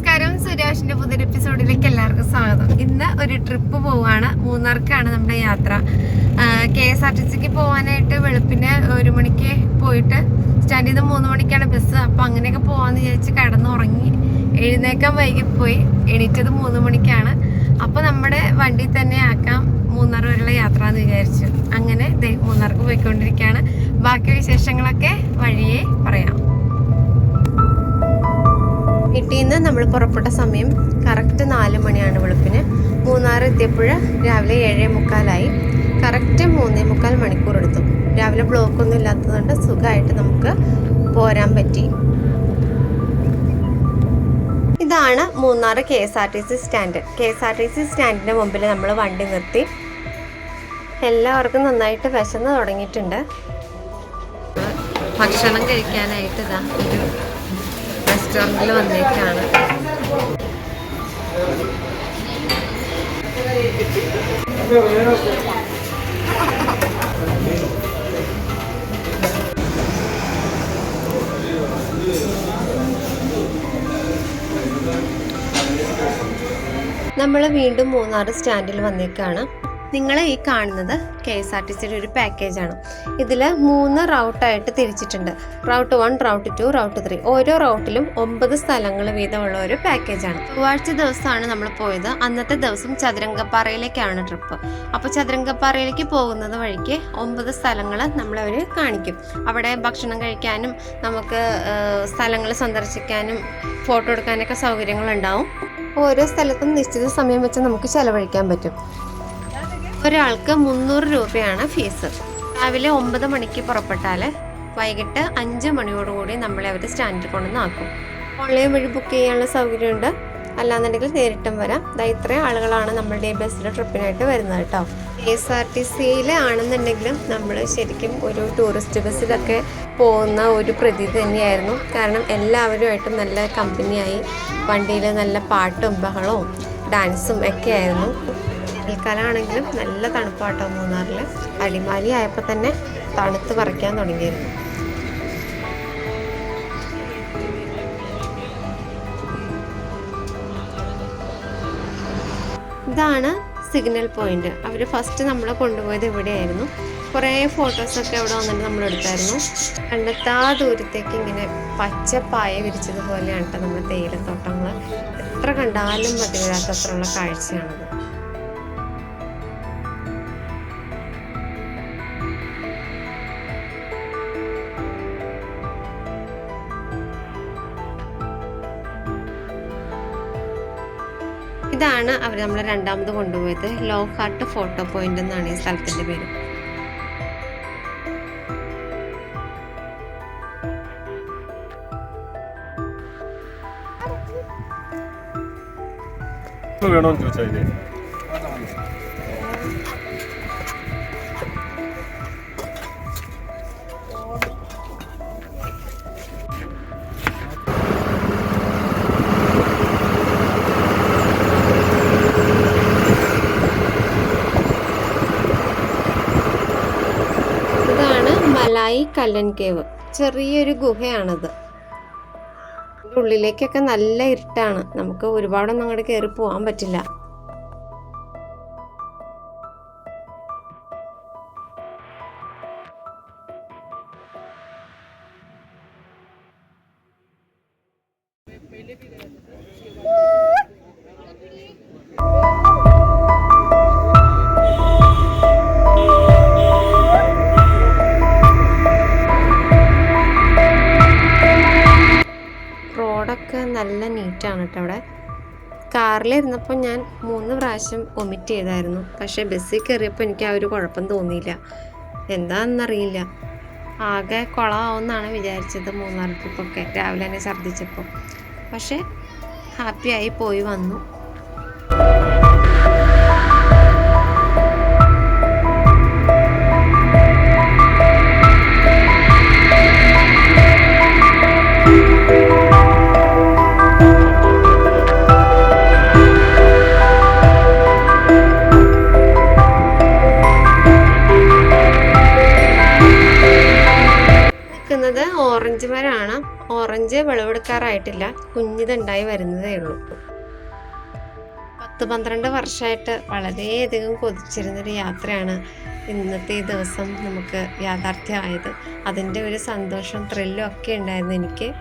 നമസ്കാരം. സുരേഷിന്റെ പുതിയൊരു എപ്പിസോഡിലേക്ക് എല്ലാവർക്കും സ്വാഗതം. ഇന്ന് ഒരു ട്രിപ്പ് പോവാണ്. മൂന്നാർക്കാണ് നമ്മുടെ യാത്ര. കെ എസ് ആർ ടി സിക്ക് പോകാനായിട്ട് വെളുപ്പിന് ഒരു മണിക്ക് പോയിട്ട് സ്റ്റാൻഡിൽ നിന്ന് മൂന്ന് മണിക്കാണ് ബസ്. അപ്പൊ അങ്ങനെയൊക്കെ പോവാന്ന് വിചാരിച്ച് കടന്നുറങ്ങി എഴുന്നേക്കാൻ വൈകി പോയി. എണീറ്റത് മൂന്ന് മണിക്കാണ്. അപ്പോൾ നമ്മുടെ വണ്ടി തന്നെ ആക്കാം. മൂന്നാർ വരെയുള്ള യാത്ര എന്ന് വിചാരിച്ചു. അങ്ങനെ മൂന്നാർക്ക് പോയിക്കൊണ്ടിരിക്കുകയാണ് ബാക്കി വിശേഷങ്ങളൊക്കെ വഴിയേ പറയാം. വീട്ടിൽ നിന്ന് നമ്മൾ പുറപ്പെട്ട സമയം കറക്റ്റ് നാല് മണിയാണ് വെളുപ്പിന്. മൂന്നാർ എത്തിയപ്പോൾ രാവിലെ ഏഴേ മുക്കാലായി. കറക്റ്റ് മൂന്നേ മുക്കാൽ മണിക്കൂർ എടുത്തു. രാവിലെ ബ്ലോക്ക് ഒന്നും ഇല്ലാത്തതുകൊണ്ട് സുഖമായിട്ട് നമുക്ക് പോരാൻ പറ്റി. ഇതാണ് Munnar K S R T C stand. K S R T C സ്റ്റാൻഡിന്റെ മുമ്പിൽ നമ്മൾ വണ്ടി നിർത്തി. എല്ലാവർക്കും നന്നായിട്ട് വിശന്ന് തുടങ്ങിയിട്ടുണ്ട്. ഭക്ഷണം കഴിക്കാനായിട്ട് ഇതാ. റെസ്റ്റോറന്റിൽ വന്നേക്കാണ്. നമ്മൾ വീണ്ടും മൂന്നാർ സ്റ്റാൻഡിൽ വന്നേക്കാണ്. നിങ്ങൾ ഈ കാണുന്നത് കെ എസ് ആർ ടി സിയുടെ ഒരു പാക്കേജാണ്. ഇതിൽ മൂന്ന് റൗട്ടായിട്ട് തിരിച്ചിട്ടുണ്ട്. Route one route two route three ഓരോ റൗട്ടിലും ഒമ്പത് സ്ഥലങ്ങൾ വീതമുള്ള ഒരു പാക്കേജാണ്. ചൊവ്വാഴ്ച ദിവസമാണ് നമ്മൾ പോയത്. അന്നത്തെ ദിവസം ചതുരംഗപ്പാറയിലേക്കാണ് ട്രിപ്പ് അപ്പോൾ ചതുരംഗപ്പാറയിലേക്ക് പോകുന്നത് വഴിക്ക് ഒമ്പത് സ്ഥലങ്ങൾ നമ്മളവർ കാണിക്കും. അവിടെ ഭക്ഷണം കഴിക്കാനും നമുക്ക് സ്ഥലങ്ങൾ സന്ദർശിക്കാനും ഫോട്ടോ എടുക്കാനൊക്കെ സൗകര്യങ്ങളുണ്ടാവും. ഓരോ സ്ഥലത്തും നിശ്ചിത സമയം വെച്ച് നമുക്ക് ചെലവഴിക്കാൻ പറ്റും. ഒരാൾക്ക് മുന്നൂറ് രൂപയാണ് ഫീസ്. രാവിലെ ഒമ്പത് മണിക്ക് പുറപ്പെട്ടാൽ വൈകിട്ട് അഞ്ച് മണിയോടുകൂടി നമ്മളെ അവർ സ്റ്റാൻഡിൽ കൊണ്ടുവന്നാക്കും ഓൺലൈൻ വഴി ബുക്ക് ചെയ്യാനുള്ള സൗകര്യമുണ്ട്. അല്ലാന്നുണ്ടെങ്കിൽ നേരിട്ടും വരാം. ഇതാ ഇത്രയും ആളുകളാണ് നമ്മളുടെ ഈ ബസ്സിൽ ട്രിപ്പിനായിട്ട് വരുന്നത് കേട്ടോ. കെ എസ് ആർ ടി സിയിൽ ആണെന്നുണ്ടെങ്കിലും നമ്മൾ ശരിക്കും ഒരു ടൂറിസ്റ്റ് ബസ്സിലൊക്കെ പോകുന്ന ഒരു പ്രതി തന്നെയായിരുന്നു. കാരണം എല്ലാവരുമായിട്ടും നല്ല കമ്പനിയായി. വണ്ടിയിൽ നല്ല പാട്ടും ബഹളവും ഡാൻസും ഒക്കെ ആയിരുന്നു. വേനൽക്കാലമാണെങ്കിലും നല്ല തണുപ്പാട്ടോ മൂന്നാറിൽ അടിമാലി ആയപ്പോൾ തന്നെ തണുത്ത് പറിക്കാൻ തുടങ്ങിയിരുന്നു. ഇതാണ് സിഗ്നൽ പോയിന്റ്. അവർ ഫസ്റ്റ് നമ്മളെ കൊണ്ടുപോയത് ഇവിടെയായിരുന്നു. കുറേ ഫോട്ടോസൊക്കെ അവിടെ വന്നിട്ട് നമ്മൾ എടുത്തായിരുന്നു. കണ്ടെത്താ ദൂരത്തേക്ക് ഇങ്ങനെ പച്ചപ്പായ പായ വിരിച്ചതുപോലെയാണ് കേട്ടോ നമ്മുടെ തേയിലത്തോട്ടങ്ങൾ എത്ര കണ്ടാലും മതി വരാത്തത്രയുള്ള കാഴ്ചയാണത്. ഇതാണ് അവർ നമ്മൾ രണ്ടാമത് കൊണ്ടുപോയത്. ലോ ഹാർട്ട് ഫോട്ടോ പോയിന്റ് എന്നാണ് ഈ സ്ഥലത്തിന്റെ പേര്. വേണോന്ന് ചോദിച്ചാൽ മലായി കല്ലൻ കേവ്. ചെറിയൊരു ഗുഹയാണത്. ഉള്ളിലേക്കൊക്കെ നല്ല ഇരുട്ടാണ്. നമുക്ക് ഒരുപാടൊന്നും അങ്ങോട്ട് കയറി പോകാൻ പറ്റില്ല. റോഡൊക്കെ നല്ല നീറ്റാണ് കേട്ടോ അവിടെ. കാറിലിരുന്നപ്പോൾ ഞാൻ മൂന്ന് പ്രാവശ്യം ഒമിറ്റ് ചെയ്തായിരുന്നു. പക്ഷേ ബസ്സിൽ കയറിയപ്പോൾ എനിക്ക് ആ ഒരു കുഴപ്പം തോന്നിയില്ല. എന്താണെന്നറിയില്ല ആകെ കുളമാവുമെന്നാണ് വിചാരിച്ചത് മൂന്നാർ ട്രിപ്പൊക്കെ. രാവിലെ തന്നെ ഛർദ്ദിച്ചപ്പോൾ. പക്ഷേ ഹാപ്പിയായി പോയി വന്നു. ഓറഞ്ച് വിളവെടുക്കാറായിട്ടില്ല. കുഞ്ഞിതുണ്ടായി വരുന്നതേ ഉള്ളൂ. പത്ത് പന്ത്രണ്ട് വർഷമായിട്ട് വളരെയധികം കൊതിച്ചിരുന്നൊരു യാത്രയാണ് ഇന്നത്തെ ഈ ദിവസം നമുക്ക് യാഥാർത്ഥ്യമായത്. അതിന്റെ ഒരു സന്തോഷം ത്രില്ലും ഒക്കെ ഉണ്ടായിരുന്നു എനിക്ക്.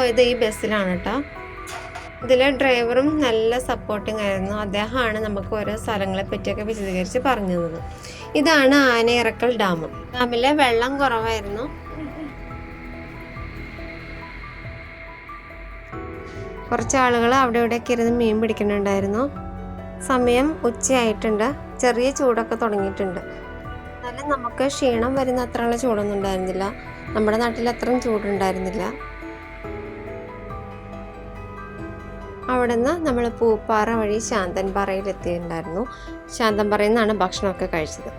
പോയത് ഈ ബസ്സിലാണ് കേട്ടോ ഇതിലെ ഡ്രൈവറും നല്ല സപ്പോർട്ടിംഗ് ആയിരുന്നു. അദ്ദേഹമാണ് നമുക്ക് ഓരോ സ്ഥലങ്ങളെ പറ്റിയൊക്കെ വിശദീകരിച്ച് പറഞ്ഞു തന്നത്. ഇതാണ് ആനയിറക്കൽ ഡാം. ഡാമിലെ വെള്ളം കുറവായിരുന്നു. കുറച്ച് ആളുകൾ അവിടെ ഇവിടെയൊക്കെ ഇരുന്ന് മീൻ പിടിക്കുന്നുണ്ടായിരുന്നു. സമയം ഉച്ചയായിട്ടുണ്ട്. ചെറിയ ചൂടൊക്കെ തുടങ്ങിയിട്ടുണ്ട്. എന്നാലും നമുക്ക് ക്ഷീണം വരുന്ന അത്രയുള്ള ചൂടൊന്നും ഉണ്ടായിരുന്നില്ല. നമ്മുടെ നാട്ടിൽ അത്രയും ചൂടുണ്ടായിരുന്നില്ല. അവിടെ നിന്ന് നമ്മൾ പൂപ്പാറ വഴി ശാന്തൻപാറയിലെത്തിയിട്ടുണ്ടായിരുന്നു ശാന്തൻപാറയിൽ നിന്നാണ് ഭക്ഷണമൊക്കെ കഴിച്ചത്.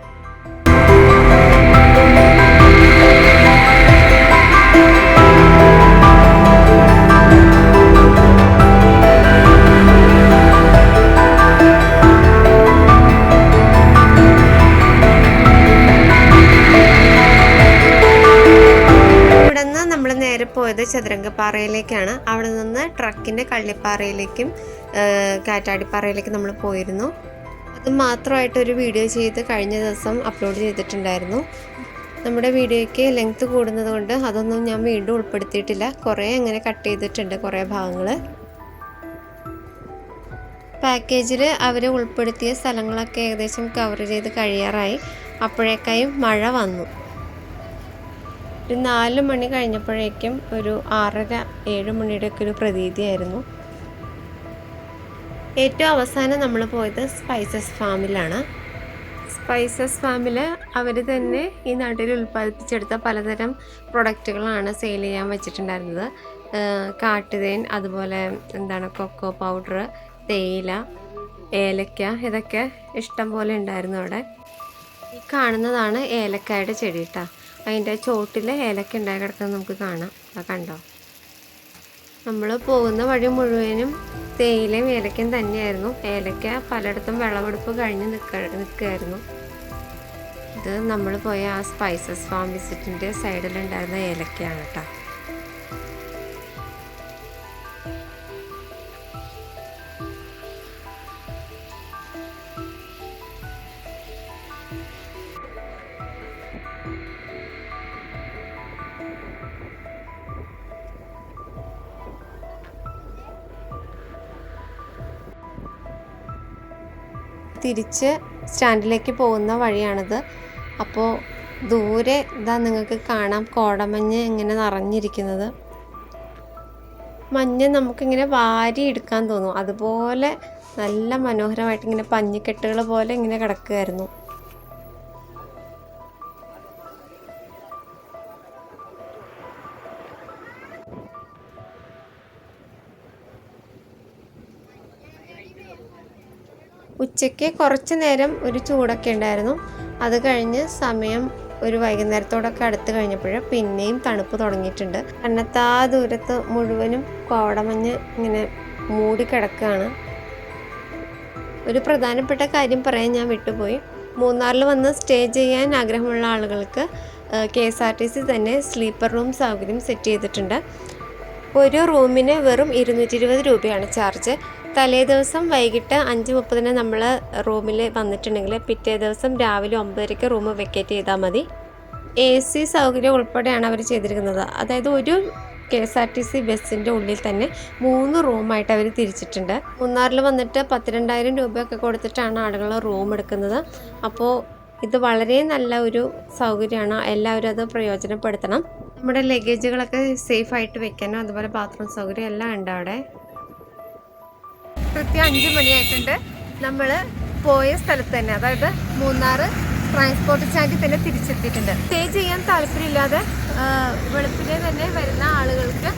ചതുരംഗപ്പാറയിലേക്കാണ്. അവിടെ നിന്ന് ട്രക്കിന്റെ കള്ളിപ്പാറയിലേക്കും കാറ്റാടിപ്പാറയിലേക്കും നമ്മൾ പോയിരുന്നു. അത് മാത്രമായിട്ട് ഒരു വീഡിയോ ചെയ്ത് കഴിഞ്ഞ ദിവസം അപ്ലോഡ് ചെയ്തിട്ടുണ്ടായിരുന്നു. നമ്മുടെ വീഡിയോയ്ക്ക് ലെങ്ത് കൂടുന്നത് കൊണ്ട് അതൊന്നും ഞാൻ വീണ്ടും ഉൾപ്പെടുത്തിയിട്ടില്ല. കുറേ അങ്ങനെ കട്ട് ചെയ്തിട്ടുണ്ട് കുറേ ഭാഗങ്ങൾ പാക്കേജിൽ അവർ ഉൾപ്പെടുത്തിയ സ്ഥലങ്ങളൊക്കെ ഏകദേശം കവർ ചെയ്ത് കഴിയാറായി. അപ്പോഴേക്കായും മഴ വന്നു. ഒരു നാല് മണി കഴിഞ്ഞപ്പോഴേക്കും ഒരു ആറര ഏഴ് മണിയുടെ ഒക്കെ ഒരു പ്രതീതിയായിരുന്നു. ഏറ്റവും അവസാനം നമ്മൾ പോയത് സ്പൈസസ് ഫാമിലാണ് സ്പൈസസ് ഫാമിൽ അവർ തന്നെ ഈ നാട്ടിൽ ഉൽപ്പാദിപ്പിച്ചെടുത്ത പലതരം പ്രൊഡക്റ്റുകളാണ് സെയിൽ ചെയ്യാൻ വെച്ചിട്ടുണ്ടായിരുന്നത്. കാട്ടുതേൻ അതുപോലെ എന്താണ് കൊക്കോ പൗഡർ തേയില ഏലക്ക ഇതൊക്കെ ഇഷ്ടം പോലെ ഉണ്ടായിരുന്നു അവിടെ. ഈ കാണുന്നതാണ് ഏലക്കായുടെ ചെടി കേട്ടോ അതിന്റെ ചോട്ടിൽ ഏലക്ക ഉണ്ടായി കിടക്കുന്നത് നമുക്ക് കാണാം. അത് കണ്ടോ? നമ്മൾ പോകുന്ന വഴി മുഴുവനും തേയിലയും ഏലക്കയും തന്നെയായിരുന്നു. ഏലക്ക പലയിടത്തും വിളവെടുപ്പ് കഴിഞ്ഞ് നിൽക്ക നിൽക്കുകയായിരുന്നു. ഇത് നമ്മൾ പോയ ആ സ്പൈസസ് ഫാം വിസിറ്റിന്റെ സൈഡിലുണ്ടായിരുന്ന ഏലക്കയാണ് കേട്ടോ. തിരിച്ച് സ്റ്റാൻഡിലേക്ക് പോകുന്ന വഴിയാണിത്. അപ്പോൾ ദൂരെ ഇതാ നിങ്ങൾക്ക് കാണാം കോടമഞ്ഞ് ഇങ്ങനെ നിറഞ്ഞിരിക്കുന്നത്. മഞ്ഞ് നമുക്കിങ്ങനെ വാരി എടുക്കാൻ തോന്നും. അതുപോലെ നല്ല മനോഹരമായിട്ട് ഇങ്ങനെ പഞ്ഞിക്കെട്ടുകൾ പോലെ ഇങ്ങനെ കിടക്കുകയായിരുന്നു ഉച്ചയ്ക്ക് കുറച്ച് നേരം ഒരു ചൂടൊക്കെ ഉണ്ടായിരുന്നു. അത് കഴിഞ്ഞ് സമയം ഒരു വൈകുന്നേരത്തോടൊക്കെ അടുത്ത് കഴിഞ്ഞപ്പോൾ പിന്നെയും തണുപ്പ് തുടങ്ങിയിട്ടുണ്ട്. കണ്ണത്താ ദൂരത്ത് മുഴുവനും കോടമഞ്ഞ് ഇങ്ങനെ മൂടിക്കിടക്കുകയാണ് ഒരു പ്രധാനപ്പെട്ട കാര്യം പറയാൻ ഞാൻ വിട്ടുപോയി. മൂന്നാറിൽ വന്ന് സ്റ്റേ ചെയ്യാൻ ആഗ്രഹമുള്ള ആളുകൾക്ക് K S R T C തന്നെ സ്ലീപ്പർ റൂം സൗകര്യം സെറ്റ് ചെയ്തിട്ടുണ്ട്. ഒരു റൂമിന് വെറും ഇരുന്നൂറ്റി ഇരുപത് രൂപയാണ് ചാർജ്. തലേ ദിവസം വൈകിട്ട് അഞ്ച് മുപ്പതിന് നമ്മൾ റൂമിൽ വന്നിട്ടുണ്ടെങ്കിൽ പിറ്റേ ദിവസം രാവിലെ ഒമ്പതരയ്ക്ക് റൂം വെക്കേറ്റ് ചെയ്താൽ മതി. എ സി സൗകര്യം ഉൾപ്പെടെയാണ് അവർ ചെയ്തിരിക്കുന്നത്. അതായത് ഒരു K S R T C ബസ്സിന്റെ ഉള്ളിൽ തന്നെ മൂന്ന് റൂമായിട്ട് അവർ തിരിച്ചിട്ടുണ്ട്. മൂന്നാറിൽ വന്നിട്ട് പത്തിരണ്ടായിരം രൂപയൊക്കെ കൊടുത്തിട്ടാണ് ആളുകൾ റൂം എടുക്കുന്നത്. അപ്പോൾ ഇത് വളരെ നല്ല ഒരു സൗകര്യമാണ്. എല്ലാവരും അത് പ്രയോജനപ്പെടുത്തണം. നമ്മുടെ ലഗേജുകളൊക്കെ സേഫ് ആയിട്ട് വെക്കാനും അതുപോലെ ബാത്റൂം സൗകര്യം എല്ലാം ഉണ്ട് അവിടെ. കൃത്യം അഞ്ച് മണിയായിട്ടുണ്ട്. നമ്മൾ പോയ സ്ഥലത്ത് തന്നെ അതായത് മൂന്നാർ ട്രാൻസ്പോർട്ട് സ്റ്റാൻഡിൽ തന്നെ തിരിച്ചെത്തിയിട്ടുണ്ട്. സ്റ്റേ ചെയ്യാൻ താല്പര്യമില്ലാതെ വെളുപ്പിനെ തന്നെ വരുന്ന ആളുകൾക്ക്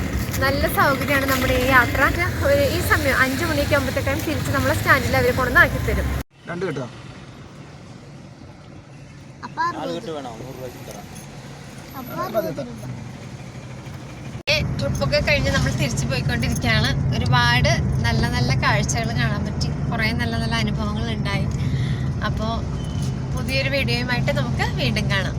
നല്ല സൗകര്യമാണ് നമ്മുടെ ഈ യാത്ര. ഒരു ഈ സമയം അഞ്ച് മണിയൊക്കെ ആകുമ്പോഴത്തേക്കും തിരിച്ച് നമ്മളെ സ്റ്റാൻഡിൽ അവർ കൊണ്ടുവന്ന് ആക്കി തരും. രണ്ട് കേട്ടോ? അപ്പൊ വേണോ നൂറ് രൂപ ട്രിപ്പൊക്കെ കഴിഞ്ഞ് നമ്മൾ തിരിച്ചു പോയിക്കൊണ്ടിരിക്കുകയാണ്. ഒരുപാട് നല്ല നല്ല കാഴ്ചകൾ കാണാൻ പറ്റി. കുറേ നല്ല നല്ല അനുഭവങ്ങൾ ഉണ്ടായി. അപ്പോൾ പുതിയൊരു വീഡിയോയുമായിട്ട് നമുക്ക് വീണ്ടും കാണാം.